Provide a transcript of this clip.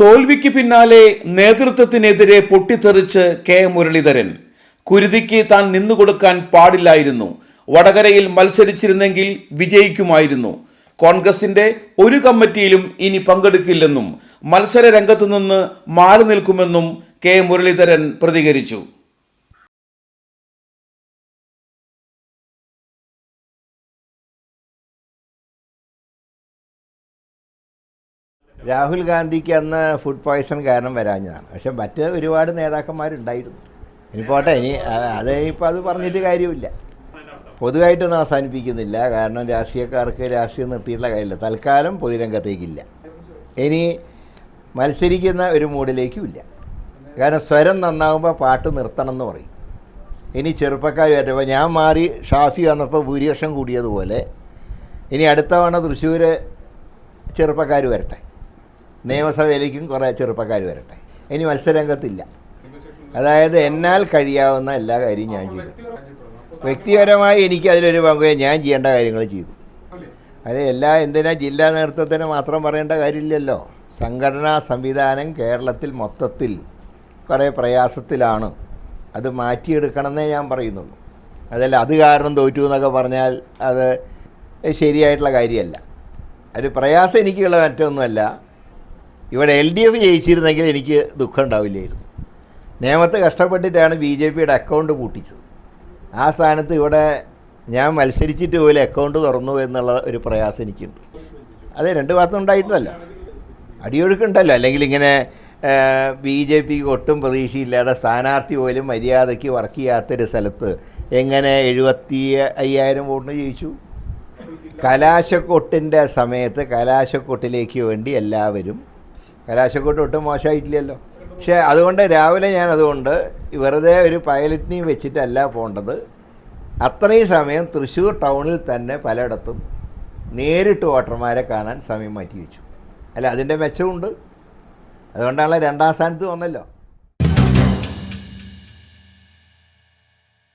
തോൽവിക്ക് പിന്നാലെ നേതൃത്വത്തിനെതിരെ പൊട്ടിത്തെറിച്ച് കെ മുരളീധരൻ. കുരുതിക്ക് താൻ നിന്നുകൊടുക്കാൻ പാടില്ലായിരുന്നു. വടകരയിൽ മത്സരിച്ചിരുന്നെങ്കിൽ വിജയിക്കുമായിരുന്നു. കോൺഗ്രസിന്റെ ഒരു കമ്മിറ്റിയിലും ഇനി പങ്കെടുക്കില്ലെന്നും മത്സര രംഗത്തു നിന്ന് മാറി നിൽക്കുമെന്നും കെ മുരളീധരൻ പ്രതികരിച്ചു. രാഹുൽ ഗാന്ധിക്ക് അന്ന് ഫുഡ് പോയ്സൺ കാരണം വരാഞ്ഞതാണ്. പക്ഷെ മറ്റ് ഒരുപാട് നേതാക്കന്മാരുണ്ടായിരുന്നു. ഇനി പോട്ടെ ഇനി അത് ഇനിയിപ്പോൾ അത് പറഞ്ഞിട്ട് കാര്യമില്ല. പൊതുവായിട്ടൊന്നും അവസാനിപ്പിക്കുന്നില്ല. കാരണം രാഷ്ട്രീയക്കാർക്ക് രാഷ്ട്രീയം നിർത്തിയിട്ടുള്ള കാര്യമില്ല. തൽക്കാലം പൊതുരംഗത്തേക്കില്ല. ഇനി മത്സരിക്കുന്ന ഒരു മൂഡിലേക്കും ഇല്ല. കാരണം സ്വരം നന്നാകുമ്പോൾ പാട്ട് നിർത്തണം എന്ന് പറയും. ഇനി ചെറുപ്പക്കാർ വരുമ്പോൾ ഞാൻ മാറി ഷാഫി വന്നപ്പോൾ ഭൂരിപക്ഷം കൂടിയതുപോലെ ഇനി അടുത്ത തവണ തൃശ്ശൂർ ചെറുപ്പക്കാർ വരട്ടെ. നിയമസഭയിലേക്കും കുറേ ചെറുപ്പക്കാർ വരട്ടെ. ഇനി മത്സരരംഗത്തില്ല. അതായത് എന്നാൽ കഴിയാവുന്ന എല്ലാ കാര്യവും ഞാൻ ചെയ്തു. വ്യക്തിപരമായി എനിക്ക് അതിലൊരു പങ്കുവേ ഞാൻ ചെയ്യേണ്ട കാര്യങ്ങൾ ചെയ്തു. അത് എല്ലാ എന്തിനാ ജില്ലാ നേതൃത്വത്തിന് മാത്രം പറയേണ്ട കാര്യമില്ലല്ലോ. സംഘടനാ സംവിധാനം കേരളത്തിൽ മൊത്തത്തിൽ കുറേ പ്രയാസത്തിലാണ്. അത് മാറ്റിയെടുക്കണമെന്നേ ഞാൻ പറയുന്നുള്ളൂ. അതല്ല അത് കാരണം തോറ്റു എന്നൊക്കെ പറഞ്ഞാൽ അത് ശരിയായിട്ടുള്ള കാര്യമല്ല. ഒരു പ്രയാസം എനിക്കുള്ള മറ്റൊന്നുമല്ല. ഇവിടെ എൽ ഡി എഫ് ജയിച്ചിരുന്നെങ്കിൽ എനിക്ക് ദുഃഖം ഉണ്ടാവില്ലായിരുന്നു. നേമത്ത് കഷ്ടപ്പെട്ടിട്ടാണ് ബി ജെ പിയുടെ അക്കൗണ്ട് പൂട്ടിച്ചത്. ആ സ്ഥാനത്ത് ഇവിടെ ഞാൻ മത്സരിച്ചിട്ട് പോലും അക്കൗണ്ട് തുറന്നു എന്നുള്ള ഒരു പ്രയാസം എനിക്കുണ്ട്. അതെ രണ്ട് ഭാഗത്തും ഉണ്ടായിട്ടല്ല. അടിയൊഴുക്കുണ്ടല്ലോ. അല്ലെങ്കിൽ ഇങ്ങനെ ബി ജെ പിക്ക് ഒട്ടും പ്രതീക്ഷയില്ലാതെ സ്ഥാനാർത്ഥി പോലും മര്യാദയ്ക്ക് വർക്ക് ചെയ്യാത്തൊരു സ്ഥലത്ത് എങ്ങനെ എഴുപത്തി അയ്യായിരം വോട്ടിന് ജയിച്ചു? കലാശക്കൊട്ടിന്റെ സമയത്ത് കലാശക്കൊട്ടിലേക്ക് വേണ്ടി എല്ലാവരും കലാശക്കൊട്ട് ഒട്ടും മോശമായിട്ടില്ലല്ലോ. പക്ഷേ അതുകൊണ്ട് രാവിലെ ഞാൻ അതുകൊണ്ട് വെറുതെ ഒരു പൈലറ്റിനെയും വെച്ചിട്ടല്ല പോകേണ്ടത് അത്രയും സമയം തൃശ്ശൂർ ടൗണിൽ തന്നെ പലയിടത്തും നേരിട്ട് വോട്ടർമാരെ കാണാൻ സമയം മാറ്റി വെച്ചു അല്ല അതിന്റെ മെച്ചമുണ്ട്. അതുകൊണ്ടാണല്ലോ രണ്ടാം സ്ഥാനത്ത് വന്നല്ലോ.